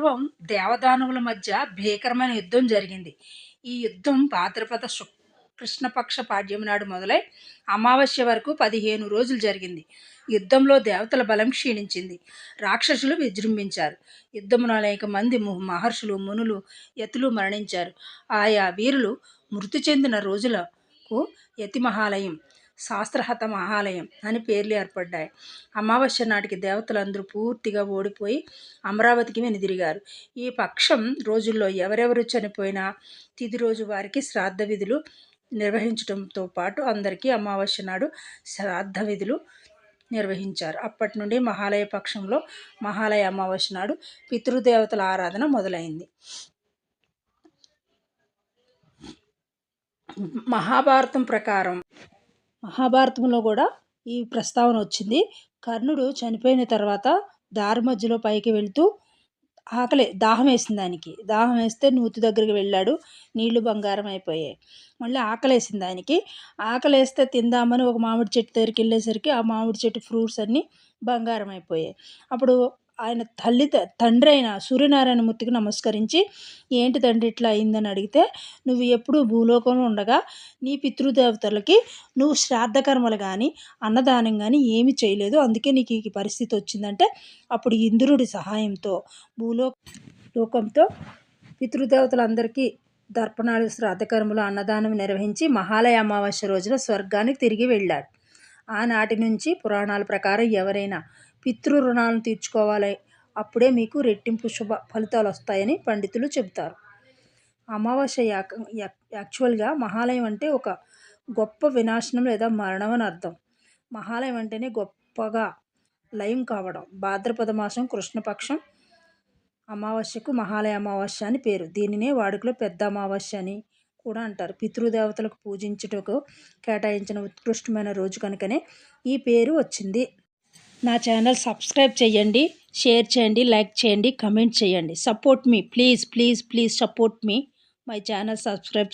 పూర్వం దేవదానవుల మధ్య భీకరమైన యుద్ధం జరిగింది. ఈ యుద్ధం భాద్రపద శుక్ కృష్ణపక్ష పాడ్యం నాడు మొదలై అమావాస్య వరకు పదిహేను రోజులు జరిగింది. యుద్ధంలో దేవతల బలం క్షీణించింది. రాక్షసులు విజృంభించారు. యుద్ధమున అనేక మంది ము- మహర్షులు మునులు యతులు మరణించారు. ఆయా వీరులు మృతి చెందిన రోజులకు యతి మహాలయం శాస్త్రహత మహాలయం అని పేర్లు ఏర్పడ్డాయి. అమావాస్య నాటికి దేవతలందరూ పూర్తిగా ఓడిపోయి అమరావతికి వెనుదిరిగారు. ఈ పక్షం రోజుల్లో ఎవరెవరు చనిపోయినా తిది రోజు వారికి శ్రాద్ధ విధులు నిర్వహించడంతో పాటు అందరికీ అమావాస్య నాడు శ్రాద్ధ విధులు నిర్వహించారు. అప్పటి నుండి మహాలయ పక్షంలో మహాలయ అమావాస్య నాడు పితృదేవతల ఆరాధన మొదలైంది. మహాభారతం ప్రకారం మహాభారతంలో కూడా ఈ ప్రస్తావన వచ్చింది. కర్ణుడు చనిపోయిన తర్వాత దారి మధ్యలో పైకి వెళ్తూ ఆకలి దాహం వేసింది దానికి. దాహం వేస్తే నూతి దగ్గరికి వెళ్ళాడు. నీళ్ళు బంగారం అయిపోయాయి. మళ్ళీ ఆకలి వేసింది దానికి. ఆకలి వేస్తే తిందామని ఒక మామిడి చెట్టు దగ్గరికి వెళ్ళేసరికి ఆ మామిడి చెట్టు ఫ్రూట్స్ అన్నీ బంగారం అయిపోయాయి. అప్పుడు ఆయన తల్లి తండ్రి అయిన సూర్యనారాయణ మూర్తికి నమస్కరించి ఏంటి తండ్రి ఇట్లా అయిందని అడిగితే నువ్వు ఎప్పుడు భూలోకంలో ఉండగా నీ పితృదేవతలకి నువ్వు శ్రాద్ధ కర్మలు కానీ అన్నదానం కానీ ఏమి చేయలేదు. అందుకే నీకు ఈ పరిస్థితి వచ్చిందంటే అప్పుడు ఇంద్రుడి సహాయంతో భూలో లోకంతో పితృదేవతలందరికీ దర్పణాలు శ్రాద్ధకర్మలు అన్నదానం నిర్వహించి మహాలయ అమావాస్య రోజున స్వర్గానికి తిరిగి వెళ్ళాడు. ఆనాటి నుంచి పురాణాల ప్రకారం ఎవరైనా పితృ రుణాలను తీర్చుకోవాలి. అప్పుడే మీకు రెట్టింపు శుభ ఫలితాలు వస్తాయని పండితులు చెబుతారు. అమావాస్య యాక్- యాక్చువల్గా మహాలయం అంటే ఒక గొప్ప వినాశనం లేదా మరణం అని అర్థం. మహాలయం అంటేనే గొప్పగా లయం కావడం. భాద్రపద మాసం కృష్ణపక్షం అమావాస్యకు మహాలయ అమావాస్య అని పేరు. దీనినే వాడుకలో పెద్ద అమావాస్య అని కూడా అంటారు. పితృదేవతలకు పూజించుటకు కేటాయించిన ఉత్కృష్టమైన రోజు కనుకనే ఈ పేరు వచ్చింది. నా ఛానల్ సబ్స్క్రైబ్ చేయండి షేర్ చేయండి లైక్ చేయండి కమెంట్ చేయండి. Support me please please please support me my channel subscribe